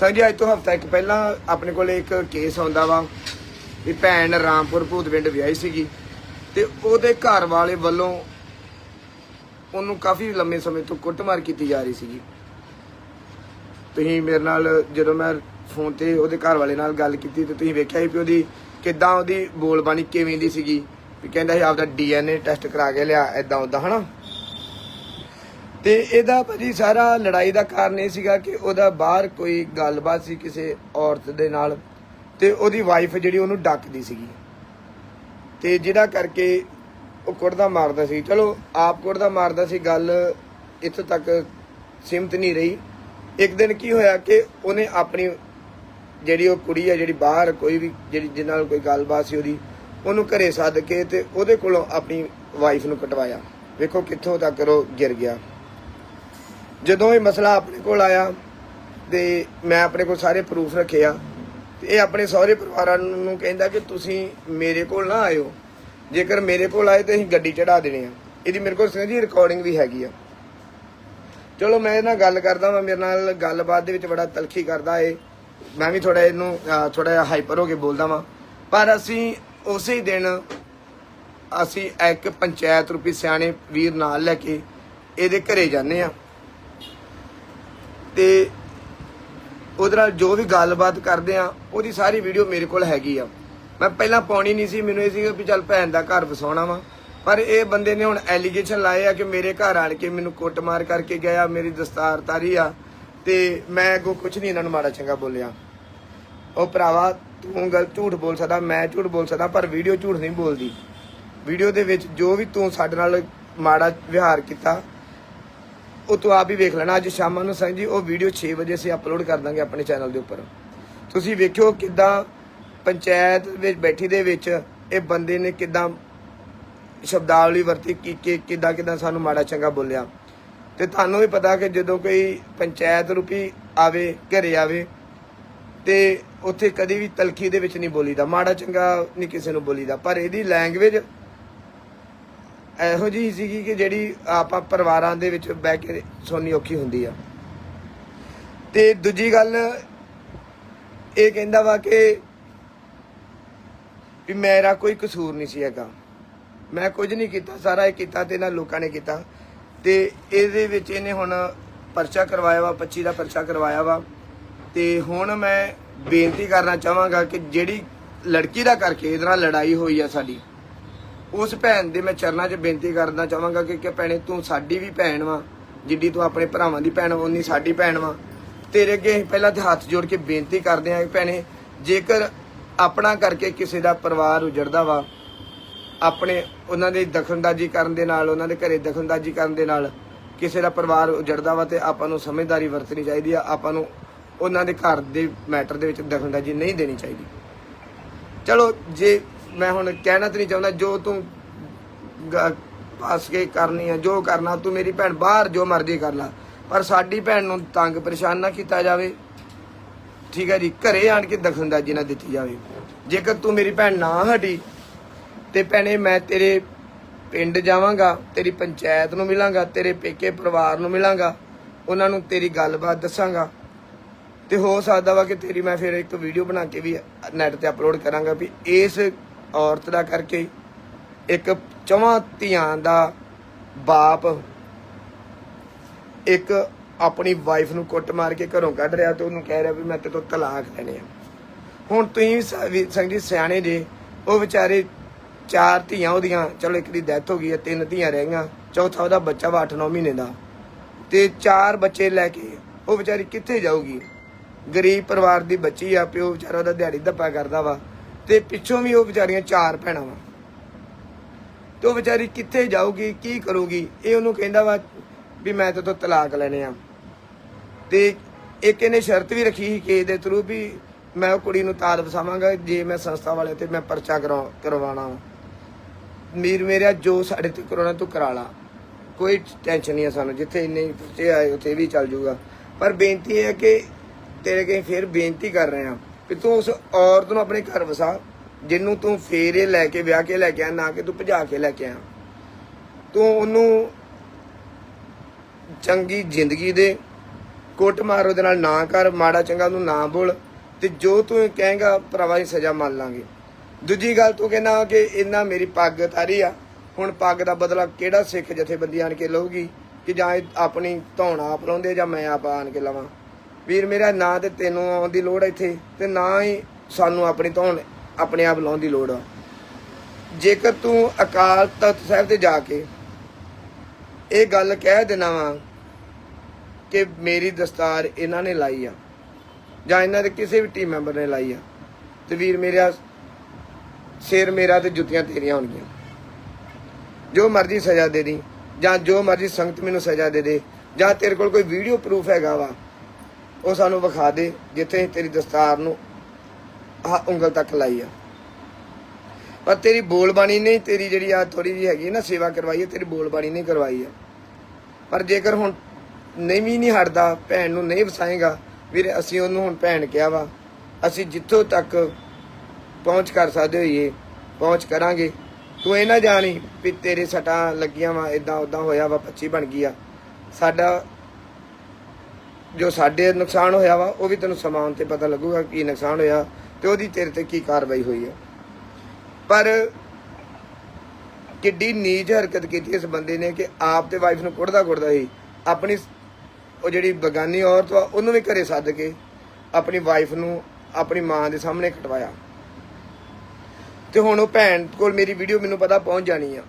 Sir ਜੀ ਅੱਜ ਤੋਂ ਹਫਤਾ ਇੱਕ ਪਹਿਲਾਂ ਆਪਣੇ ਕੋਲ ਇੱਕ ਕੇਸ ਆਉਂਦਾ ਵਾ ਵੀ ਭੈਣ ਰਾਮਪੁਰ ਭੂਤਵਿੰਡ ਵਿਆਹੀ ਸੀਗੀ ਤੇ ਉਹਦੇ ਘਰ ਵਾਲੇ ਵੱਲੋਂ ਉਹਨੂੰ ਕਾਫੀ ਲੰਮੇ ਸਮੇਂ ਤੋਂ ਕੁੱਟਮਾਰ ਕੀਤੀ ਜਾ ਰਹੀ ਸੀਗੀ। ਤੁਸੀਂ ਮੇਰੇ ਨਾਲ ਜਦੋਂ ਮੈਂ ਫੋਨ ਤੇ ਉਹਦੇ ਘਰ ਵਾਲੇ ਨਾਲ ਗੱਲ ਕੀਤੀ ਤੇ ਤੁਸੀਂ ਵੇਖਿਆ ਸੀ ਵੀ ਉਹਦੀ ਕਿੱਦਾਂ ਉਹਦੀ ਬੋਲਬਾਣੀ ਕਿਵੇਂ ਦੀ ਸੀਗੀ ਵੀ ਕਹਿੰਦਾ ਸੀ ਆਪਦਾ ਡੀਐਨਏ ਟੈਸਟ ਕਰਾ ਕੇ ਲਿਆ ਐਦਾਂ ਉਦਾਂ ਹਨਾ? ਤੇ ਇਹਦਾ ਭਾਜੀ ਸਾਰਾ ਲੜਾਈ ਦਾ ਕਾਰਨ ਇਹ ਸੀਗਾ ਕਿ ਉਹਦਾ ਬਾਹਰ ਕੋਈ ਗੱਲਬਾਤ ਸੀ ਕਿਸੇ ਔਰਤ ਦੇ ਨਾਲ ਤੇ ਉਹਦੀ ਵਾਈਫ ਜਿਹੜੀ ਉਹਨੂੰ ਡੱਕਦੀ ਸੀਗੀ। ਤੇ ਜਿਹੜਾ ਕਰਕੇ ਉਹ ਕੁੜਦਾ ਮਾਰਦਾ ਸੀ। ਚਲੋ, ਆਪ ਕੁੜਦਾ ਮਾਰਦਾ ਸੀ, ਗੱਲ ਇੱਥੋਂ ਤੱਕ ਸੀਮਤ ਨਹੀਂ ਰਹੀ। ਇੱਕ ਦਿਨ ਕੀ ਹੋਇਆ ਕਿ ਉਹਨੇ ਆਪਣੀ ਜਿਹੜੀ ਉਹ ਕੁੜੀ ਆ, ਜਿਹੜੀ ਬਾਹਰ ਕੋਈ ਵੀ ਜਿਹੜੀ ਜਿਹਦੇ ਨਾਲ ਕੋਈ ਗੱਲਬਾਤ ਸੀ ਉਹਦੀ, ਉਹਨੂੰ ਘਰੇ ਸੱਦ ਕੇ ਤੇ ਉਹਦੇ ਕੋਲੋਂ ਆਪਣੀ ਵਾਈਫ ਨੂੰ ਕਟਵਾਇਆ। ਵੇਖੋ ਕਿੱਥੋਂ ਤੱਕ ਉਹ ਗਿਰ ਗਿਆ। ਜਦੋਂ ਇਹ ਮਸਲਾ ਆਪਣੇ ਕੋਲ ਆਇਆ ਤੇ ਮੈਂ ਆਪਣੇ ਕੋਲ ਸਾਰੇ ਪ੍ਰੂਫ ਰੱਖੇ ਆ, ਤੇ ਇਹ ਆਪਣੇ ਸਹੁਰੇ ਪਰਿਵਾਰਾਂ ਨੂੰ ਕਹਿੰਦਾ ਕਿ ਤੁਸੀਂ ਮੇਰੇ ਕੋਲ ਨਾ ਆਇਓ। ਜੇਕਰ ਮੇਰੇ ਕੋਲ ਆਏ ਤਾਂ ਅਸੀਂ ਗੱਡੀ ਚੜਾ ਦੇਣੀ ਆ। ਇਹਦੀ ਮੇਰੇ ਕੋਲ ਸਿੰਘ ਜੀ ਰਿਕਾਰਡਿੰਗ ਵੀ ਹੈਗੀ ਆ। ਚਲੋ ਮੈਂ ਇਹਦੇ ਨਾਲ ਗੱਲ ਕਰਦਾ ਵਾਂ, ਮੇਰੇ ਨਾਲ ਗੱਲਬਾਤ ਦੇ ਵਿੱਚ ਬੜਾ ਤਲਖੀ ਕਰਦਾ ਏ ਮੈਂ ਵੀ ਥੋੜਾ ਇਹਨੂੰ ਥੋੜਾ ਜਿਹਾ ਹਾਈਪਰ ਹੋ ਕੇ ਬੋਲਦਾ ਵਾਂ। ਪਰ ਅਸੀਂ ਉਸੇ ਦਿਨ ਅਸੀਂ ਇੱਕ ਪੰਚਾਇਤ ਰੂਪੀ ਸਿਆਣੇ ਵੀਰ ਨਾਲ ਲੈ ਕੇ ਇਹਦੇ ਘਰੇ ਜਾਂਦੇ ਆ। ਤੇ ਉਹਦੇ ਨਾਲ ਜੋ ਵੀ ਗੱਲਬਾਤ ਕਰਦੇ ਆ, ਉਹਦੀ ਸਾਰੀ ਵੀਡੀਓ ਮੇਰੇ ਕੋਲ ਹੈਗੀ ਆ। ਮੈਂ ਪਹਿਲਾਂ ਪਾਉਣੀ ਨਹੀਂ ਸੀ, ਮੈਨੂੰ ਇਹ ਸੀ ਵੀ ਚੱਲ ਭੈਣ ਦਾ ਘਰ ਵਸਾਉਣਾ ਵਾ। ਪਰ ਇਹ ਬੰਦੇ ਨੇ ਹੁਣ ਐਲੀਗੇਸ਼ਨ ਲਾਏ ਆ ਕਿ ਮੇਰੇ ਘਰ ਆਣ ਕੇ ਮੈਨੂੰ ਕੁੱਟਮਾਰ ਕਰਕੇ ਗਿਆ, ਮੇਰੀ ਦਸਤਾਰ ਤਾਰੀ ਆ, ਤੇ ਮੈਂ ਅੱਗੋਂ ਕੁਝ ਨਹੀਂ ਇਹਨਾਂ ਨੂੰ ਮਾੜਾ ਚੰਗਾ ਬੋਲਿਆ। ਉਹ ਭਰਾਵਾ, ਤੂੰ ਗਲਤ ਝੂਠ ਬੋਲ ਸਕਦਾ, ਮੈਂ ਝੂਠ ਬੋਲ ਸਕਦਾ, ਪਰ ਵੀਡੀਓ ਝੂਠ ਨਹੀਂ ਬੋਲਦੀ। ਵੀਡੀਓ ਦੇ ਵਿੱਚ ਜੋ ਵੀ ਤੂੰ ਸਾਡੇ ਨਾਲ ਮਾੜਾ ਵਿਹਾਰ ਕੀਤਾ ਉਹ ਤੂੰ ਆਪ ਹੀ ਵੇਖ ਲੈਣਾ। ਅੱਜ ਸ਼ਾਮਾਂ ਨੂੰ ਸੰਗ ਜੀ, ਉਹ ਵੀਡੀਓ 6 ਵਜੇ ਅਸੀਂ ਅਪਲੋਡ ਕਰ ਦਾਂਗੇ ਆਪਣੇ ਚੈਨਲ ਦੇ ਉੱਪਰ। ਤੁਸੀਂ ਵੇਖਿਓ ਕਿਦਾਂ ਪੰਚਾਇਤ ਵਿੱਚ ਬੈਠੀ ਦੇ ਵਿੱਚ ਇਹ ਬੰਦੇ ਨੇ ਕਿਦਾਂ ਸ਼ਬਦਾਵਲੀ ਵਰਤੀ, ਕੀ ਕਿ ਕਿਦਾਂ ਕਿਦਾਂ ਸਾਨੂੰ ਮਾੜਾ ਚੰਗਾ ਬੋਲਿਆ। ਤੇ ਤੁਹਾਨੂੰ ਵੀ ਪਤਾ ਕਿ ਜਦੋਂ ਕੋਈ ਪੰਚਾਇਤ ਰੂਪੀ ਆਵੇ, ਘਰੇ ਆਵੇ, ਤੇ ਉੱਥੇ ਕਦੇ ਵੀ ਤਲਖੀ ਦੇ ਵਿੱਚ ਨਹੀਂ ਬੋਲੀਦਾ। ਮਾੜਾ ਚੰਗਾ ਨਹੀਂ ਕਿਸੇ ਨੂੰ ਬੋਲੀਦਾ। ਪਰ ਇਹਦੀ ਲੈਂਗੁਏਜ ਇਹੋ ਜਿਹੀ ਸੀਗੀ ਕਿ ਜਿਹੜੀ ਆਪਾਂ ਪਰਿਵਾਰਾਂ ਦੇ ਵਿੱਚ ਬਹਿ ਕੇ ਸੋਨੀ ਔਖੀ ਹੁੰਦੀ ਆ। ਤੇ ਦੂਜੀ ਗੱਲ ਇਹ ਕਹਿੰਦਾ ਵਾ ਕਿ ਵੀ ਮੇਰਾ ਕੋਈ ਕਸੂਰ ਨਹੀਂ ਸੀ ਹੈਗਾ। ਮੈਂ ਕੁਝ ਨਹੀਂ ਕੀਤਾ, ਸਾਰਾ ਇਹ ਕੀਤਾ ਤੇ ਇਹਨਾਂ ਲੋਕਾਂ ਨੇ ਕੀਤਾ। ਤੇ ਇਹਦੇ ਵਿੱਚ ਇਹਨੇ ਹੁਣ ਪਰਚਾ ਕਰਵਾਇਆ ਵਾ 25 ਦਾ ਪਰਚਾ ਕਰਵਾਇਆ ਵਾ। ਤੇ ਹੁਣ ਮੈਂ ਬੇਨਤੀ ਕਰਨਾ ਚਾਹਾਂਗਾ ਕਿ ਜਿਹੜੀ ਲੜਕੀ ਦਾ ਕਰਕੇ ਇਹਦੇ ਨਾਲ ਲੜਾਈ ਹੋਈ ਆ ਸਾਡੀ ਉਸ ਭੈਣ ਦੇ ਮੈਂ ਚਰਨਾਂ 'ਚ ਬੇਨਤੀ ਕਰਨਾ ਚਾਹਾਂਗਾ ਕਿ ਕਿ ਭੈਣੇ, ਤੂੰ ਸਾਡੀ ਵੀ ਭੈਣ ਵਾ, ਜਿੱਡੀ ਤੂੰ ਆਪਣੇ ਭਰਾਵਾਂ ਦੀ ਭੈਣ ਉਨੀ ਸਾਡੀ ਭੈਣ ਵਾ। ਤੇਰੇ ਅੱਗੇ ਅਸੀਂ ਪਹਿਲਾਂ ਤੇ ਹੱਥ ਜੋੜ ਕੇ ਬੇਨਤੀ ਕਰਦੇ ਹਾਂ ਕਿ ਭੈਣੇ, ਜੇਕਰ ਆਪਣਾ ਕਰਕੇ ਕਿਸੇ ਦਾ ਪਰਿਵਾਰ ਉਜੜਦਾ ਵਾ, ਆਪਣੇ ਉਹਨਾਂ ਦੇ ਦਖਲਅੰਦਾਜ਼ੀ ਕਰਨ ਦੇ ਨਾਲ, ਉਹਨਾਂ ਦੇ ਘਰੇ ਦਖਲਅੰਦਾਜ਼ੀ ਕਰਨ ਦੇ ਨਾਲ ਕਿਸੇ ਦਾ ਪਰਿਵਾਰ ਉਜੜਦਾ ਵਾ ਤੇ ਆਪਾਂ ਨੂੰ ਸਮਝਦਾਰੀ ਵਰਤਣੀ ਚਾਹੀਦੀ ਆ, ਆਪਾਂ ਨੂੰ ਉਹਨਾਂ ਦੇ ਘਰ ਦੇ ਮੈਟਰ ਦੇ ਵਿੱਚ ਦਖਲਅੰਦਾਜ਼ੀ ਨਹੀਂ ਦੇਣੀ ਚਾਹੀਦੀ। ਚਲੋ, ਜੇ ਮੈਂ ਹੁਣ ਕਹਿਣਾ ਤੇ ਨਹੀਂ ਚਾਹੁੰਦਾ, ਜੋ ਤੂੰ ਗ- ਪਾਸ ਕੇ ਕਰਨੀ ਆ, ਜੋ ਕਰਨਾ, ਤੂੰ ਮੇਰੀ ਭੈਣ ਬਾਹਰ ਜੋ ਮਰਜ਼ੀ ਕਰ ਲੈ। ਪਰ ਸਾਡੀ ਭੈਣ ਨੂੰ ਤੰਗ ਪਰੇਸ਼ਾਨ ਨਾ ਕੀਤਾ ਜਾਵੇ। ਠੀਕ ਹੈ ਜੀ, ਘਰੇ ਆਣ ਕੇ ਦਖਲਅੰਦਾਜ਼ੀ ਨਾ ਦਿੱਤੀ ਜਾਵੇ। ਜੇਕਰ ਤੂੰ ਮੇਰੀ ਭੈਣ ਨਾ ਹਟੀ, ਤੇ ਭੈਣੇ, ਮੈਂ ਤੇਰੇ ਪਿੰਡ ਜਾਵਾਂਗਾ, ਤੇਰੀ ਪੰਚਾਇਤ ਨੂੰ ਮਿਲਾਂਗਾ, ਤੇਰੇ ਪੇਕੇ ਪਰਿਵਾਰ ਨੂੰ ਮਿਲਾਂਗਾ, ਉਹਨਾਂ ਨੂੰ ਤੇਰੀ ਗੱਲਬਾਤ ਦੱਸਾਂਗਾ। ਤੇ ਹੋ ਸਕਦਾ ਵਾ ਕਿ ਤੇਰੀ ਮੈਂ ਫਿਰ ਇੱਕ ਵੀਡੀਓ ਬਣਾ ਕੇ ਵੀ ਨੈਟ ਤੇ ਅਪਲੋਡ ਕਰਾਂਗਾ ਵੀ ਇਸ ਔਰਤ ਦਾ ਕਰਕੇ ਇੱਕ ਚਵਾਂ ਧੀਆਂ ਦਾ ਬਾਪ ਇੱਕ ਆਪਣੀ ਵਾਈਫ ਨੂੰ ਕੁੱਟ ਮਾਰ ਕੇ ਘਰੋਂ ਕੱਢ ਰਿਹਾ ਤੇ ਉਹਨੂੰ ਕਹਿ ਰਿਹਾ ਵੀ ਮੈਂ ਤੇ ਤੋਂ ਤਲਾਕ ਲੈਣੇ ਆ। ਹੁਣ ਤੁਸੀਂ ਸ- ਸਿਆਣੇ ਜੇ, ਉਹ ਵਿਚਾਰੇ ਚਾਰ ਧੀਆਂ ਉਹਦੀਆਂ, ਚਲੋ ਇੱਕ ਦੀ ਡੈਥ ਹੋ ਗਈ ਹੈ, ਤਿੰਨ ਧੀਆਂ ਰਹਿ ਗਈਆਂ, ਚੌਥਾ ਉਹਦਾ ਬੱਚਾ ਵਾ 8-9 ਮਹੀਨੇ ਦਾ। ਤੇ ਚਾਰ ਬੱਚੇ ਲੈ ਕੇ ਉਹ ਵਿਚਾਰੀ ਕਿੱਥੇ ਜਾਊਗੀ? ਗਰੀਬ ਪਰਿਵਾਰ ਦੀ ਬੱਚੀ ਆ, ਪਿਓ ਵਿਚਾਰਾ ਉਹਦਾ ਦਿਹਾੜੀ ਧੱਪਾ ਕਰਦਾ ਵਾ। ਤੇ ਪਿੱਛੋਂ ਵੀ ਉਹ ਵਿਚਾਰੀਆਂ ਚਾਰ ਭੈਣਾਂ ਵਾ। ਤੇ ਉਹ ਵਿਚਾਰੀ ਕਿੱਥੇ ਜਾਊਗੀ, ਕੀ ਕਰੂਗੀ? ਇਹ ਉਹਨੂੰ ਕਹਿੰਦਾ ਵਾ ਵੀ ਮੈਂ ਤੇ ਤੋਂ ਤਲਾਕ ਲੈਣੇ ਆ। ਤੇ ਇੱਕ ਇਹਨੇ ਸ਼ਰਤ ਵੀ ਰੱਖੀ ਸੀ ਕਿ ਇਹਦੇ ਥਰੂ ਵੀ ਮੈਂ ਉਹ ਕੁੜੀ ਨੂੰ ਤਾਲ ਵਸਾਵਾਂਗਾ, ਜੇ ਮੈਂ ਸੰਸਥਾ ਵਾਲੇ ਤੇ ਮੈਂ ਪਰਚਾ ਕਰਵਾ, ਕਰਵਾਉਣਾ ਵਾ। ਮੀਰ ਮੇਰਾ ਜੋ ਸਾਡੇ ਤੇ ਕਰਾਉਣਾ ਤੂੰ ਕਰਾ ਲਾ। ਕੋਈ ਟੈਨਸ਼ਨ ਨਹੀਂ ਹੈ ਸਾਨੂੰ, ਜਿੱਥੇ ਇੰਨੇ ਪਰਚੇ ਆਏ, ਉੱਥੇ ਵੀ ਚੱਲ ਜਾਊਗਾ ਪਰ ਬੇਨਤੀ ਇਹ ਹੈ ਕਿ ਤੇਰੇ ਕੇ ਫਿਰ ਬੇਨਤੀ ਕਰ ਰਹੇ ਆ। ਕਿ ਤੂੰ ਉਸ ਔਰਤ ਨੂੰ ਆਪਣੇ ਘਰ ਵਸਾ, ਜਿਹਨੂੰ ਤੂੰ ਫੇਰੇ ਲੈ ਕੇ, ਵਿਆਹ ਕੇ ਲੈ ਕੇ ਆ ਨਾ ਕਿ ਤੂੰ ਭਜਾ ਕੇ ਲੈ ਕੇ ਆ ਤੂੰ ਉਹਨੂੰ ਚੰਗੀ ਜ਼ਿੰਦਗੀ ਦੇ ਕੁੱਟ ਮਾਰ ਉਹਦੇ ਨਾਲ ਨਾ ਕਰ, ਮਾੜਾ ਚੰਗਾ ਉਹਨੂੰ ਨਾ ਬੋਲ, ਤੇ ਜੋ ਤੂੰ ਕਹੇਗਾ, ਭਰਾਵਾ ਹੀ ਸਜ਼ਾ ਮੰਨ ਲਾਂਗੇ। ਦੂਜੀ ਗੱਲ ਤੂੰ ਕਹਿੰਦਾ ਕਿ ਇਹਨਾਂ ਮੇਰੀ ਪੱਗ ਤਾਰੀ ਆ, ਹੁਣ ਪੱਗ ਦਾ ਬਦਲਾ ਕਿਹੜਾ ਸਿੱਖ ਜਥੇਬੰਦੀ ਆਣ ਕੇ ਲਊਗੀ, ਕਿ ਜਾਂ ਇਹ ਆਪਣੀ ਧੌਣ ਆਪ ਲਾਉਂਦੇ ਜਾਂ ਮੈਂ ਆਪ ਆਣ ਕੇ ਲਵਾਂ? ਵੀਰ ਮੇਰਾ ਨਾ ਤੇ ਤੈਨੂੰ ਆਉਣ ਦੀ ਲੋੜ ਆ ਇੱਥੇ, ਤੇ ਨਾ ਹੀ ਸਾਨੂੰ ਆਪਣੀ ਧੌਣ, ਆਪਣੇ ਆਪ ਲਾਉਣ ਦੀ ਲੋੜ ਆ। ਜੇਕਰ ਤੂੰ ਅਕਾਲ ਤਖਤ ਸਾਹਿਬ ਤੇ ਜਾ ਕੇ ਇਹ ਗੱਲ ਕਹਿ ਦੇਣਾ ਵਾ ਕਿ ਮੇਰੀ ਦਸਤਾਰ ਇਹਨਾਂ ਨੇ ਲਾਈ ਆ, ਜਾਂ ਇਹਨਾਂ ਦੇ ਕਿਸੇ ਵੀ ਟੀਮ ਮੈਂਬਰ ਨੇ ਲਾਈ ਆ, ਤੇ ਵੀਰ ਮੇਰਾ ਸਿਰ ਮੇਰਾ ਤੇ ਜੁੱਤੀਆਂ ਤੇਰੀਆਂ ਹੋਣਗੀਆਂ। ਜੋ ਮਰਜ਼ੀ ਸਜ਼ਾ ਦੇ ਦੀ, ਜਾਂ ਜੋ ਮਰਜ਼ੀ ਸੰਗਤ ਮੈਨੂੰ ਸਜ਼ਾ ਦੇ ਦੇ, ਜਾਂ ਤੇਰੇ ਕੋਲ ਕੋਈ ਵੀਡੀਓ ਪ੍ਰੂਫ ਹੈਗਾ ਵਾ ਉਹ ਸਾਨੂੰ ਵਿਖਾ ਦੇ, ਜਿੱਥੇ ਤੇਰੀ ਦਸਤਾਰ ਨੂੰ ਆ ਉਂਗਲ ਤੱਕ ਲਾਈ ਆ। ਪਰ ਤੇਰੀ ਬੋਲਬਾਣੀ ਨਹੀਂ, ਤੇਰੀ ਜਿਹੜੀ ਆ ਥੋੜੀ ਜਿਹੀ ਹੈਗੀ ਨਾ ਸੇਵਾ ਕਰਵਾਈ ਹੈ ਤੇਰੀ ਬੋਲਬਾਣੀ ਨਹੀਂ ਕਰਵਾਈ ਆ। ਪਰ ਜੇਕਰ ਹੁਣ ਨਹੀਂ ਵੀ ਨਹੀਂ ਹਟਦਾ, ਭੈਣ ਨੂੰ ਨਹੀਂ ਵਸਾਏਗਾ, ਵੀਰੇ ਅਸੀਂ ਉਹਨੂੰ ਹੁਣ ਭੈਣ ਕਿਹਾ ਵਾ, ਅਸੀਂ ਜਿੱਥੋਂ ਤੱਕ ਪਹੁੰਚ ਕਰ ਸਕਦੇ ਹੋਈਏ, ਪਹੁੰਚ ਕਰਾਂਗੇ। ਤੂੰ ਇਹ ਨਾ ਜਾਣੀ ਵੀ ਤੇਰੇ ਸਟਾਂ ਲੱਗੀਆਂ ਵਾ ਇਦਾਂ ਉਦਾਂ ਹੋਇਆ ਵਾ 25 ਬਣ ਗਈ ਆ। ਸਾਡਾ ਜੋ ਸਾਡੇ ਨੁਕਸਾਨ ਹੋਇਆ ਵਾ, ਉਹ ਵੀ ਤੈਨੂੰ ਸਮਾਨ ਤੇ ਪਤਾ ਲੱਗੂਗਾ ਕੀ ਨੁਕਸਾਨ ਹੋਇਆ ਤੇ ਉਹਦੀ ਤੇਰੇ ਤੇ ਕੀ ਕਾਰਵਾਈ ਹੋਈ ਆ। ਪਰ ਕਿੱਡੀ ਨੀਚ ਹਰਕਤ ਕੀਤੀ ਇਸ ਬੰਦੇ ਨੇ ਕਿ ਆਪ ਤੇ ਵਾਈਫ ਨੂੰ ਕੁੜਦਾ ਕੁੜਦਾ ਹੀ ਆਪਣੀ ਉਹ ਜਿਹੜੀ ਬਗਾਨੀ ਔਰਤ ਵਾ, ਉਹਨੂੰ ਵੀ ਘਰੇ ਸੱਦ ਕੇ ਆਪਣੀ ਵਾਈਫ ਨੂੰ ਆਪਣੀ ਮਾਂ ਦੇ ਸਾਹਮਣੇ ਕਟਵਾਇਆ ਤੇ ਹੁਣ ਉਹ ਭੈਣ ਕੋਲ ਮੇਰੀ ਵੀਡੀਓ ਮੈਨੂੰ ਪਤਾ ਪਹੁੰਚ ਜਾਣੀ ਆ।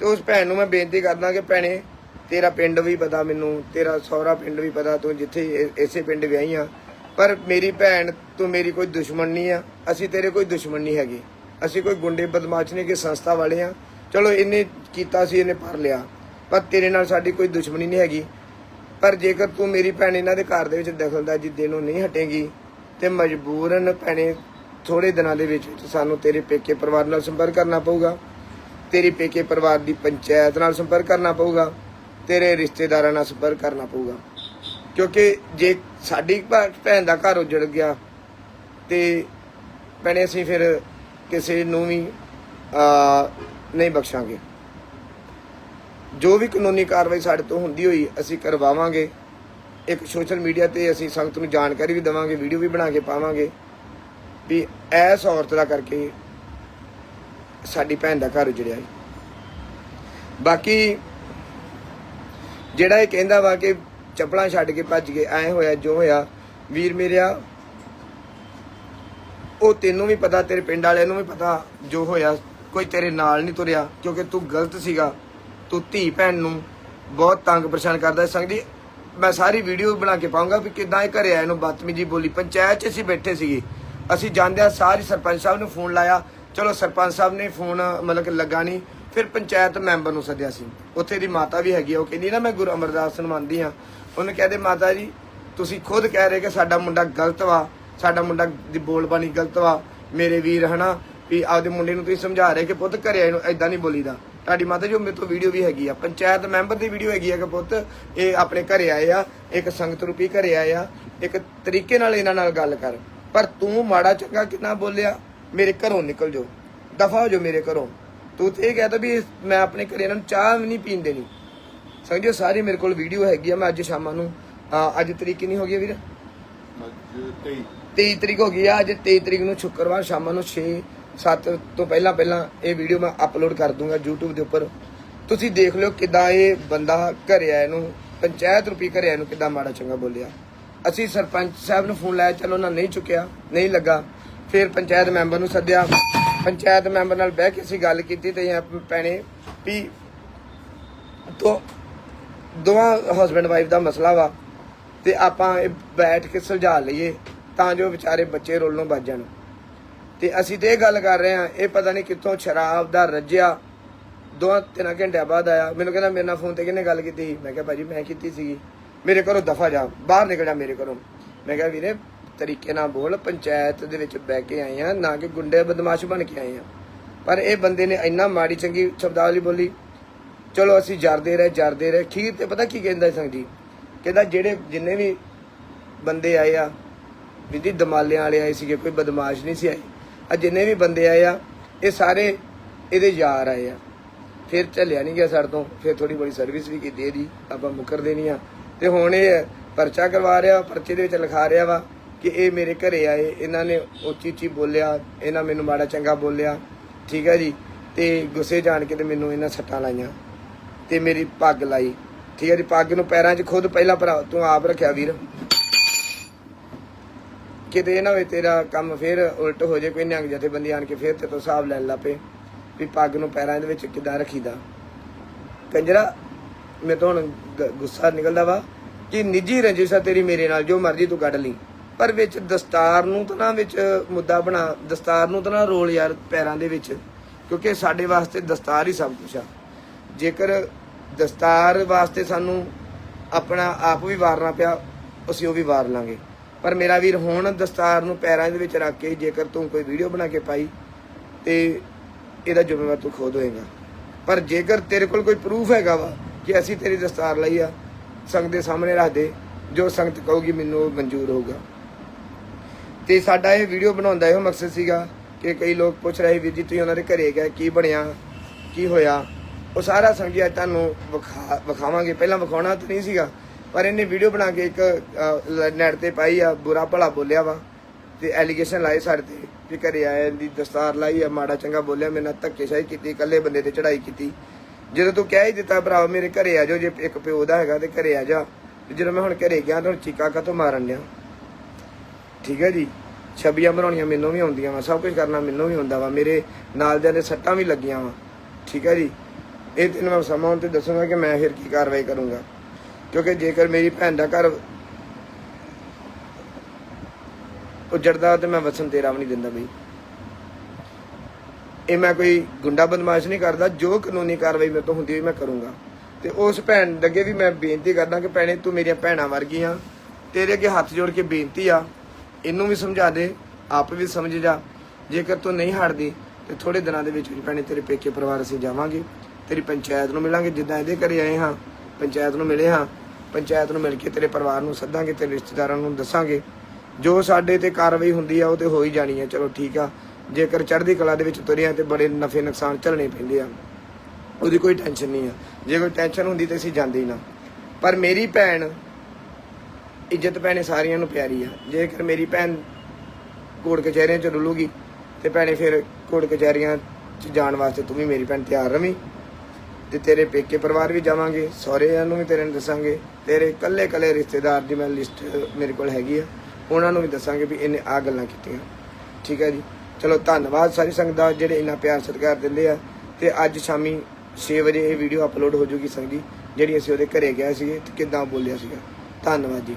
ਤੇ ਉਸ ਭੈਣ ਨੂੰ ਮੈਂ ਬੇਨਤੀ ਕਰਦਾ ਕਿ ਭੈਣੇ ਤੇਰਾ ਪਿੰਡ ਵੀ ਪਤਾ ਮੈਨੂੰ, ਤੇਰਾ ਸਹੁਰਾ ਪਿੰਡ ਵੀ ਪਤਾ, ਤੂੰ ਜਿੱਥੇ ਇ- ਇਸੇ ਪਿੰਡ ਵਿਆਹੀ ਆ। ਪਰ ਮੇਰੀ ਭੈਣ, ਤੂੰ ਮੇਰੀ ਕੋਈ ਦੁਸ਼ਮਣ ਨਹੀਂ ਆ। ਅਸੀਂ ਤੇਰੇ ਕੋਈ ਦੁਸ਼ਮਣ ਨਹੀਂ ਹੈਗੇ। ਅਸੀਂ ਕੋਈ ਗੁੰਡੇ ਬਦਮਾਸ਼ ਨਹੀਂ ਕਿ ਸੰਸਥਾ ਵਾਲੇ ਆ। ਚਲੋ, ਇਹਨੇ ਕੀਤਾ ਸੀ, ਇਹਨੇ ਪਰ ਲਿਆ। ਪਰ ਤੇਰੇ ਨਾਲ ਸਾਡੀ ਕੋਈ ਦੁਸ਼ਮਣੀ ਨਹੀਂ ਹੈਗੀ। ਪਰ ਜੇਕਰ ਤੂੰ ਮੇਰੀ ਭੈਣ ਇਹਨਾਂ ਦੇ ਘਰ ਦੇ ਵਿੱਚ ਦਖਲਅੰਦਾਜ਼ੀ ਦੇਣੋਂ ਨਹੀਂ ਹਟੇਗੀ, ਤੇ ਮਜਬੂਰਨ ਭੈਣੇ ਥੋੜੇ ਦਿਨਾਂ ਦੇ ਵਿੱਚ ਵਿੱਚ ਸਾਨੂੰ ਤੇਰੇ ਪੇਕੇ ਪਰਿਵਾਰ ਨਾਲ ਸੰਪਰਕ ਕਰਨਾ ਪਊਗਾ। ਤੇਰੀ ਪੇਕੇ ਪਰਿਵਾਰ ਦੀ ਪੰਚਾਇਤ ਨਾਲ ਸੰਪਰਕ ਕਰਨਾ ਪਊਗਾ। ਤੇਰੇ ਰਿਸ਼ਤੇਦਾਰਾਂ ਨਾਲ ਸੰਪਰਕ ਕਰਨਾ ਪਊਗਾ। ਕਿਉਂਕਿ ਜੇ ਸਾਡੀ ਭੈਣ ਦਾ ਘਰ ਉਜੜ ਗਿਆ, ਤੇ ਭੈਣੇ ਅਸੀਂ ਫਿਰ ਕਿਸੇ ਨੂੰ ਵੀ ਨਹੀਂ ਬਖਸ਼ਾਂਗੇ। ਜੋ ਵੀ ਕਾਨੂੰਨੀ ਕਾਰਵਾਈ ਸਾਡੇ ਤੋਂ ਹੁੰਦੀ ਹੋਈ ਅਸੀਂ ਕਰਵਾਵਾਂਗੇ। ਇੱਕ ਸੋਸ਼ਲ ਮੀਡੀਆ ਤੇ ਅਸੀਂ ਸੰਗਤ ਨੂੰ ਜਾਣਕਾਰੀ ਵੀ ਦੇਵਾਂਗੇ, ਵੀਡੀਓ ਵੀ ਬਣਾ ਕੇ ਪਾਵਾਂਗੇ। ਵੀ ਐਸ ਔਰਤ ਦਾ ਕਰਕੇ ਸਾਡੀ ਭੈਣ ਦਾ ਘਰ ਉਜੜਿਆ ਬਾਕੀ ਜਿਹੜਾ ਇਹ ਕਹਿੰਦਾ ਵਾ ਕਿ ਚੱਪਲਾਂ ਛੱਡ ਕੇ ਭੱਜ ਗਏ, ਐ ਹੋਇਆ, ਜੋ ਹੋਇਆ। ਵੀਰ ਮੇਰਿਆ, ਉਹ ਤੈਨੂੰ ਵੀ ਪਤਾ, ਤੇਰੇ ਪਿੰਡ ਵਾਲਿਆਂ ਨੂੰ ਵੀ ਪਤਾ, ਜੋ ਹੋਇਆ, ਕੋਈ ਤੇਰੇ ਨਾਲ ਨਹੀਂ ਤੁਰਿਆ, ਕਿਉਂਕਿ ਤੂੰ ਗਲਤ ਸੀਗਾ। ਤੂੰ ਧੀ ਭੈਣ ਨੂੰ ਬਹੁਤ ਤੰਗ ਪਰੇਸ਼ਾਨ ਕਰਦਾ ਸੰਗ ਜੀ, ਮੈਂ ਸਾਰੀ ਵੀਡੀਓ ਬਣਾ ਕੇ ਪਾਉਂਗਾ ਵੀ ਕਿਦਾਂ ਇਹ ਘਰੇ ਆਇਆ ਨੂੰ ਬਦਤਮੀਜੀ ਬੋਲੀ। ਪੰਚਾਇਤ 'ਚ ਅਸੀਂ ਬੈਠੇ ਸੀਗੇ। ਅਸੀਂ ਜਾਂਦਿਆਂ ਸਾਰੇ ਸਰਪੰਚ ਸਾਹਿਬ ਨੂੰ ਫੋਨ ਲਾਇਆ। ਚਲੋ, ਸਰਪੰਚ ਸਾਹਿਬ ਨੇ ਫੋਨ, ਮਤਲਬ ਕਿ ਲੱਗਾ ਨਹੀਂ। ਫਿਰ ਪੰਚਾਇਤ ਮੈਂਬਰ ਨੂੰ ਸੱਦਿਆ ਸੀ। ਉੱਥੇ ਦੀ ਮਾਤਾ ਵੀ ਹੈਗੀ ਆ, ਉਹ ਕਹਿੰਦੀ ਨਾ, ਮੈਂ ਗੁਰੂ ਅਮਰਦਾਸ ਨੂੰ ਮੰਨਦੀ ਆ ਉਹਨੇ ਕਹਦੇ ਮਾਤਾ ਜੀ, ਤੁਸੀਂ ਖੁਦ ਕਹਿ ਰਹੇ ਕਿ ਸਾਡਾ ਮੁੰਡਾ ਗਲਤ ਵਾ, ਸਾਡਾ ਮੁੰਡਾ ਦੀ ਬੋਲਬਾਣੀ ਗਲਤ ਵਾ, ਮੇਰੇ ਵੀਰ ਹਨਾ, ਵੀ ਆਪਦੇ ਮੁੰਡੇ ਨੂੰ ਤੁਸੀਂ ਸਮਝਾ ਰਹੇ ਕਿ ਪੁੱਤ ਘਰੇ ਆਏ ਨੂੰ ਐਦਾਂ ਨਹੀਂ ਬੋਲੀਦਾ। ਤੁਹਾਡੀ ਮਾਤਾ ਜੀ, ਉਹ ਮੇਰੇ ਤੋਂ ਵੀਡੀਓ ਵੀ ਹੈਗੀ ਆ। ਪੰਚਾਇਤ ਮੈਂਬਰ ਦੀ ਵੀਡੀਓ ਹੈਗੀ ਆ ਕਿ ਪੁੱਤ, ਇਹ ਆਪਣੇ ਘਰੇ ਆਏ ਆ, ਇੱਕ ਸੰਗਤ ਰੂਪੀ ਘਰੇ ਆਏ ਆ, ਇੱਕ ਤਰੀਕੇ ਨਾਲ ਇਹਨਾਂ ਨਾਲ ਗੱਲ ਕਰ। ਪਰ ਤੂੰ ਮਾੜਾ, ਚੰਗਾ ਕਿੰਨਾ ਬੋਲਿਆ? ਮੇਰੇ ਘਰੋਂ ਨਿਕਲ ਜਾਓ। ਦਫਾ ਹੋ ਜਾਓ ਮੇਰੇ ਘਰੋਂ। ਤੂੰ ਤੇ ਇਹ ਕਹਿ ਤਾ ਵੀ ਮੈਂ ਆਪਣੇ ਘਰੇ ਇਹਨਾਂ ਨੂੰ ਚਾਹ ਵੀ ਨਹੀਂ ਪੀਣ ਦੇਣੀ। ਸਮਝੋ ਸਾਰੀ ਮੇਰੇ ਕੋਲ ਵੀਡੀਓ ਹੈਗੀ ਆ ਮੈਂ ਅੱਜ ਸ਼ਾਮਾਂ ਨੂੰ। ਅਹ ਅੱਜ ਤਰੀਕ ਨਹੀਂ ਹੋ ਗਈ ਵੀਰ? ਅੱਜ 23 23 ਤਰੀਕ ਹੋ ਗਈ ਆ, ਅੱਜ 23 ਤਰੀਕ ਨੂੰ ਸ਼ੁੱਕਰਵਾਰ ਸ਼ਾਮਾਂ ਨੂੰ 6 7 ਤੋਂ ਪਹਿਲਾਂ ਪਹਿਲਾਂ ਇਹ ਵੀਡੀਓ ਮੈਂ ਅਪਲੋਡ ਕਰ ਦੂੰਗਾ YouTube ਦੇ ਉੱਪਰ। ਤੁਸੀਂ ਦੇਖ ਲਿਓ ਕਿਦਾਂ ਇਹ ਬੰਦਾ ਘਰੇ ਆਇਆ ਨੂੰ ਪੰਚਾਇਤ ਰੁਪਈ ਘਰੇ ਆਇਆ ਨੂੰ ਕਿਦਾਂ ਮਾੜਾ ਚੰਗਾ ਬੋਲਿਆ। ਅਸੀਂ ਸਰਪੰਚ ਸਾਹਿਬ ਨੂੰ ਫੋਨ ਲਾਇਆ, ਚਲੋ ਉਹਨਾਂ ਨਹੀਂ ਚੁੱਕਿਆ, ਨਹੀਂ ਲੱਗਾ। ਫਿਰ ਪੰਚਾਇਤ ਮੈਂਬਰ ਨੂੰ ਸੱਦਿਆ। ਪੰਚਾਇਤ ਮੈਂਬਰ ਨਾਲ ਬਹਿ ਕੇ ਅਸੀਂ ਗੱਲ ਕੀਤੀ ਤੇ ਇਹ ਪੈਣੇ ਵੀ ਤੋਂ ਦੋਵਾਂ ਹਸਬੰਡ ਵਾਈਫ ਦਾ ਮਸਲਾ ਵਾ ਤੇ ਆਪਾਂ ਇਹ ਬੈਠ ਕੇ ਸੁਲਝਾ ਲਈਏ ਤਾਂ ਜੋ ਵਿਚਾਰੇ ਬੱਚੇ ਰੋਲੋਂ ਬਚ ਜਾਣ। ਤੇ ਅਸੀਂ ਤੇ ਇਹ ਗੱਲ ਕਰ ਰਹੇ ਹਾਂ, ਇਹ ਪਤਾ ਨਹੀਂ ਕਿੱਥੋਂ ਸ਼ਰਾਬ ਦਾ ਰੱਜਿਆ। ਦੋ ਤਿੰਨ ਘੰਟਿਆਂ ਬਾਅਦ ਆਇਆ। ਮੈਨੂੰ ਕਹਿੰਦਾ ਮੇਰੇ ਨਾਲ ਫੋਨ ਤੇ ਕਿਹਨੇ ਗੱਲ ਕੀਤੀ? ਮੈਂ ਕਿਹਾ ਭਾਜੀ ਮੈਂ ਕੀਤੀ ਸੀਗੀ। ਮੇਰੇ ਘਰੋਂ ਦਫਾ ਜਾ। ਬਾਹਰ ਨਿਕਲ ਜਾ ਮੇਰੇ ਘਰੋਂ। ਮੈਂ ਕਿਹਾ ਵੀਰੇ ਤਰੀਕੇ ਨਾਲ ਬੋਲ, ਪੰਚਾਇਤ ਦੇ ਵਿੱਚ ਬਹਿ ਕੇ ਆਏ ਆ ਨਾ ਕਿ ਗੁੰਡੇ ਬਦਮਾਸ਼ ਬਣ ਕੇ ਆਏ ਆ ਪਰ ਇਹ ਬੰਦੇ ਨੇ ਇੰਨਾ ਮਾੜੀ ਚੰਗੀ ਸ਼ਬਦਾਵਲੀ ਬੋਲੀ। ਚਲੋ ਅਸੀਂ ਜਰਦੇ ਰਹੇ ਜਰਦੇ ਰਹੇ। ਖੀਰ ਤੇ ਪਤਾ ਕੀ ਕਹਿੰਦਾ ਸੰਗ ਜੀ ਕਹਿੰਦਾ ਜਿਹੜੇ ਜਿੰਨੇ ਵੀ ਬੰਦੇ ਆਏ ਆ, ਵਿਧੀ ਦਮਾਲਿਆਂ ਵਾਲੇ ਆਏ ਸੀਗੇ, ਕੋਈ ਬਦਮਾਸ਼ ਨਹੀਂ ਸੀ ਆਏ। ਆ ਜਿੰਨੇ ਵੀ ਬੰਦੇ ਆਏ ਆ, ਇਹ ਸਾਰੇ ਇਹਦੇ ਯਾਰ ਆਏ ਆ। ਫਿਰ ਚੱਲਿਆ ਨਹੀਂ ਗਿਆ ਸਾਡੇ ਤੋਂ, ਫਿਰ ਥੋੜੀ ਬੜੀ ਸਰਵਿਸ ਵੀ ਕੀਤੀ ਇਹਦੀ, ਆਪਾਂ ਮੁਕਰ ਦੇਣੀ ਆ। ਤੇ ਹੁਣ ਇਹ ਪਰਚਾ ਕਰਵਾ ਰਿਹਾ, ਪਰਚੇ ਦੇ ਵਿੱਚ ਲਿਖਾ ਰਿਹਾ ਵਾ। ਕਿ ਇਹ ਮੇਰੇ ਘਰੇ ਆਏ, ਇਹਨਾਂ ਨੇ ਉੱਚੀ ਉੱਚੀ ਬੋਲਿਆ, ਇਹਨਾਂ ਮੈਨੂੰ ਮਾੜਾ ਚੰਗਾ ਬੋਲਿਆ, ਠੀਕ ਹੈ ਜੀ? ਤੇ ਗੁੱਸੇ ਜਾਣ ਕੇ ਤੇ ਮੈਨੂੰ ਇਹਨਾਂ ਸੱਟਾਂ ਲਾਈਆਂ ਤੇ ਮੇਰੀ ਪੱਗ ਲਾਈ, ਠੀਕ ਹੈ ਜੀ? ਪੱਗ ਨੂੰ ਪੈਰਾਂ 'ਚ ਖੁਦ ਪਹਿਲਾਂ ਭਰਾ, ਤੂੰ ਆਪ ਰੱਖਿਆ ਵੀਰ। ਕਿਤੇ ਇਹਨਾਂ ਵੇ ਤੇਰਾ ਕੰਮ ਫੇਰ ਉਲਟ ਹੋ ਜਾਏ ਕੋਈ ਨਿਹੰਗ ਜਥੇਬੰਦੀ ਆਣ ਕੇ ਫੇਰ ਤੇ ਤੋਂ ਹਿਸਾਬ ਲੈਣ ਲੱਪੇ ਵੀ ਪੱਗ ਨੂੰ ਪੈਰਾਂ ਦੇ ਵਿੱਚ ਕਿੱਦਾਂ ਰੱਖੀਦਾ। ਕੰਜਰਾ, ਮੈਂ ਤਾਂ ਹੁਣ ਗ- ਗੁੱਸਾ ਨਿਕਲਦਾ ਵਾ ਕਿ ਨਿੱਜੀ ਰੰਜਿਸ਼ ਆ ਤੇਰੀ ਮੇਰੇ ਨਾਲ, ਜੋ ਮਰਜ਼ੀ ਤੂੰ ਕੱਢ ਲਈ। ਪਰ ਵਿੱਚ ਦਸਤਾਰ ਨੂੰ ਤਾਂ ਨਾ ਵਿੱਚ ਮੁੱਦਾ ਬਣਾ, ਦਸਤਾਰ ਨੂੰ ਤਾਂ ਨਾ ਰੋਲ ਯਾਰ ਪੈਰਾਂ ਦੇ ਵਿੱਚ, ਕਿਉਂਕਿ ਸਾਡੇ ਵਾਸਤੇ ਦਸਤਾਰ ਹੀ ਸਭ ਕੁਝ ਆ। ਜੇਕਰ ਦਸਤਾਰ ਵਾਸਤੇ ਸਾਨੂੰ ਆਪਣਾ ਆਪ ਵੀ ਵਾਰਨਾ ਪਿਆ, ਅਸੀਂ ਉਹ ਵੀ ਵਾਰ ਲਾਂਗੇ। ਪਰ ਮੇਰਾ ਵੀਰ ਹੁਣ ਦਸਤਾਰ ਨੂੰ ਪੈਰਾਂ ਦੇ ਵਿੱਚ ਰੱਖ ਕੇ ਜੇਕਰ ਤੂੰ ਕੋਈ ਵੀਡੀਓ ਬਣਾ ਕੇ ਪਾਈ, ਤੇ ਇਹਦਾ ਜ਼ਿੰਮੇਵਾਰ ਤੂੰ ਖੁਦ ਹੋਏਗਾ। ਪਰ ਜੇਕਰ ਤੇਰੇ ਕੋਲ ਕੋਈ ਪ੍ਰੂਫ ਹੈਗਾ ਵਾ ਕਿ ਅਸੀਂ ਤੇਰੀ ਦਸਤਾਰ ਲਈ ਆ ਸੰਗਤ ਦੇ ਸਾਹਮਣੇ ਰੱਖ ਦੇ, ਜੋ ਸੰਗਤ ਕਹੂਗੀ ਮੈਨੂੰ ਉਹ ਮਨਜ਼ੂਰ ਹੋਊਗਾ। ਤੇ ਸਾਡਾ ਇਹ ਵੀਡੀਓ ਬਣਾਉਣ ਦਾ ਇਹੋ ਮਕਸਦ ਸੀਗਾ ਕਿ ਕਈ ਲੋਕ ਪੁੱਛ ਰਹੇ ਵੀਰ ਜੀ ਤੁਸੀਂ ਉਹਨਾਂ ਦੇ ਘਰੇ ਗਏ, ਕੀ ਬਣਿਆ, ਕੀ ਹੋਇਆ? ਉਹ ਸਾਰਾ ਸਮਝਿਆ ਤੁਹਾਨੂੰ ਵਿਖਾ- ਵਿਖਾਵਾਂਗੇ। ਪਹਿਲਾਂ ਵਿਖਾਉਣਾ ਤਾਂ ਨਹੀਂ ਸੀਗਾ, ਪਰ ਇਹਨੇ ਵੀਡੀਓ ਬਣਾ ਕੇ ਇੱਕ ਨੈਟ ਤੇ ਪਾਈ ਆ, ਬੁਰਾ ਭਲਾ ਬੋਲਿਆ ਵਾ। ਤੇ ਐਲੀਗੇਸ਼ਨ ਲਾਏ ਸਾਡੇ ਤੇ ਵੀ ਘਰੇ ਆਇਆ ਦੀ ਦਸਤਾਰ ਲਾਈ ਆ, ਮਾੜਾ ਚੰਗਾ ਬੋਲਿਆ, ਮੇਰੇ ਨਾਲ ਧੱਕੇਸ਼ਾਹੀ ਕੀਤੀ, ਇਕੱਲੇ ਬੰਦੇ ਤੇ ਚੜਾਈ ਕੀਤੀ। ਜਦੋਂ ਤੂੰ ਕਹਿ ਹੀ ਦਿੱਤਾ, ਭਰਾ, ਮੇਰੇ ਘਰੇ ਆ ਜਾਓ, ਜੇ ਇੱਕ ਪਿਓ ਦਾ ਹੈਗਾ ਤੇ ਘਰੇ ਆ ਜਾ। ਜਦੋਂ ਮੈਂ ਹੁਣ ਘਰੇ ਗਿਆ, ਤਾਂ ਹੁਣ ਚੀਕਾ ਕਾਤੋਂ ਮਾਰਨ ਲਿਆ ਠੀਕ ਹੈ ਜੀ? ਛਬੀਆਂ ਬਣਾਉਣੀਆਂ ਮੈਨੂੰ ਵੀ ਆਉਂਦੀਆਂ ਵਾ, ਸਭ ਕੁਝ ਕਰਨਾ ਮੈਨੂੰ ਵੀ ਆਉਂਦਾ ਵਾ, ਮੇਰੇ ਨਾਲ ਦੇ ਸੱਟਾਂ ਵੀ ਲੱਗੀਆਂ ਵਾ, ਠੀਕ ਹੈ ਜੀ? ਇਹ ਤੈਨੂੰ ਮੈਂ ਸਮਾਂ ਤੇ ਦੱਸੂਗਾ ਕਿ ਮੈਂ ਫਿਰ ਕੀ ਕਾਰਵਾਈ ਕਰੂੰਗਾ। ਕਿਉਂਕਿ ਜੇਕਰ ਮੇਰੀ ਭੈਣ ਦਾ ਘਰ ਉਜੜਦਾ ਤੇ ਮੈਂ ਵਸਣ ਤੇਰਾ ਵੀ ਨਹੀਂ ਦਿੰਦਾ ਬਈ। ਇਹ ਮੈਂ ਕੋਈ ਗੁੰਡਾ ਬਦਮਾਸ਼ ਨਹੀਂ ਕਰਦਾ, ਜੋ ਕਾਨੂੰਨੀ ਕਾਰਵਾਈ ਮੇਰੇ ਤੋਂ ਹੁੰਦੀ ਹੋਈ ਮੈਂ ਕਰੂੰਗਾ। ਤੇ ਉਸ ਭੈਣ ਦੇ ਅੱਗੇ ਵੀ ਮੈਂ ਬੇਨਤੀ ਕਰਦਾ ਕਿ ਭੈਣੇ ਤੂੰ ਮੇਰੀਆਂ ਭੈਣਾਂ ਵਰਗੀਆਂ, ਤੇਰੇ ਅੱਗੇ ਹੱਥ ਜੋੜ ਕੇ ਬੇਨਤੀ ਆ ਇਹਨੂੰ ਵੀ ਸਮਝਾ ਦੇ, ਆਪ ਵੀ ਸਮਝ ਜਾ। ਜੇਕਰ ਤੂੰ ਨਹੀਂ ਹਟਦੀ ਤੇ ਥੋੜੇ ਦਿਨਾਂ ਦੇ ਵਿੱਚ ਵੀ ਭੈਣੇ ਤੇਰੇ ਪੇਕੇ ਪਰਿਵਾਰ ਅਸੀਂ ਜਾਵਾਂਗੇ। ਤੇਰੀ ਪੰਚਾਇਤ ਨੂੰ ਮਿਲਾਂਗੇ, ਜਿੱਦਾਂ ਇਹਦੇ ਘਰੇ ਆਏ ਹਾਂ। ਪੰਚਾਇਤ ਨੂੰ ਮਿਲੇ ਹਾਂ। ਪੰਚਾਇਤ ਨੂੰ ਮਿਲ ਕੇ ਤੇਰੇ ਪਰਿਵਾਰ ਨੂੰ ਸੱਦਾਂਗੇ, ਤੇਰੇ ਰਿਸ਼ਤੇਦਾਰਾਂ ਨੂੰ ਦੱਸਾਂਗੇ। ਜੋ ਸਾਡੇ ਤੇ ਕਾਰਵਾਈ ਹੁੰਦੀ ਆ, ਉਹ ਤੇ ਹੋ ਹੀ ਜਾਣੀ ਆ। ਚਲੋ ਠੀਕ ਆ। ਜੇਕਰ ਚੜ੍ਹਦੀ ਕਲਾ ਦੇ ਵਿੱਚ ਤੁਰਿਆ ਤੇ ਬੜੇ ਨਫੇ ਨੁਕਸਾਨ ਝੱਲਣੇ ਪੈਂਦੇ ਆ। ਉਹਦੀ ਕੋਈ ਟੈਨਸ਼ਨ ਨਹੀਂ ਆ। ਜੇ ਕੋਈ ਟੈਨਸ਼ਨ ਹੁੰਦੀ, ਤੇ ਅਸੀਂ ਜਾਂਦੇ ਹੀ ਨਾ। ਪਰ ਮੇਰੀ ਭੈਣ ਇੱਜ਼ਤ ਭੈਣੇ ਸਾਰਿਆਂ ਨੂੰ ਪਿਆਰੀ ਆ। ਜੇਕਰ ਮੇਰੀ ਭੈਣ ਕੋਰਟ ਕਚਹਿਰੀਆਂ ਚ ਰੁਲੂਗੀ, ਤੇ ਭੈਣੇ ਫਿਰ ਕੋਰਟ ਕਚਹਿਰੀਆਂ ਚ ਜਾਣ ਵਾਸਤੇ ਤੂੰ ਵੀ ਮੇਰੀ ਭੈਣ ਤਿਆਰ ਰਵੀਂ ਤੇ ਤੇਰੇ ਪੇਕੇ ਪਰਿਵਾਰ ਵੀ ਜਾਵਾਂਗੇ, ਸਹੁਰਿਆਂ ਨੂੰ ਵੀ ਤੇਰੇ ਨੂੰ ਦੱਸਾਂਗੇ, ਤੇਰੇ ਕੱਲੇ ਕੱਲੇ ਰਿਸ਼ਤੇਦਾਰ ਦੀ ਮੈਂ ਲਿਸਟ ਮੇਰੇ ਕੋਲ ਹੈਗੀ ਆ, ਉਹਨਾਂ ਨੂੰ ਵੀ ਦੱਸਾਂਗੇ ਵੀ ਇਹਨੇ ਆ ਗੱਲਾਂ ਕੀਤੀਆਂ। ਠੀਕ ਹੈ ਜੀ? ਚਲੋ, ਧੰਨਵਾਦ ਸਾਰੀ ਸੰਗਤ ਦਾ ਜਿਹੜੇ ਇੰਨਾ ਪਿਆਰ ਸਤਿਕਾਰ ਦਿੰਦੇ ਆ, ਤੇ ਅੱਜ ਸ਼ਾਮੀ 6 ਵਜੇ ਇਹ ਵੀਡੀਓ ਅਪਲੋਡ ਹੋ ਜੂਗੀ ਸੰਗ ਜੀ ਜਿਹੜੀ ਅਸੀਂ ਉਹਦੇ ਘਰੇ ਗਏ ਸੀਗੇ ਤੇ ਕਿੱਦਾਂ ਬੋਲਿਆ ਸੀਗਾ। ਧੰਨਵਾਦ ਜੀ।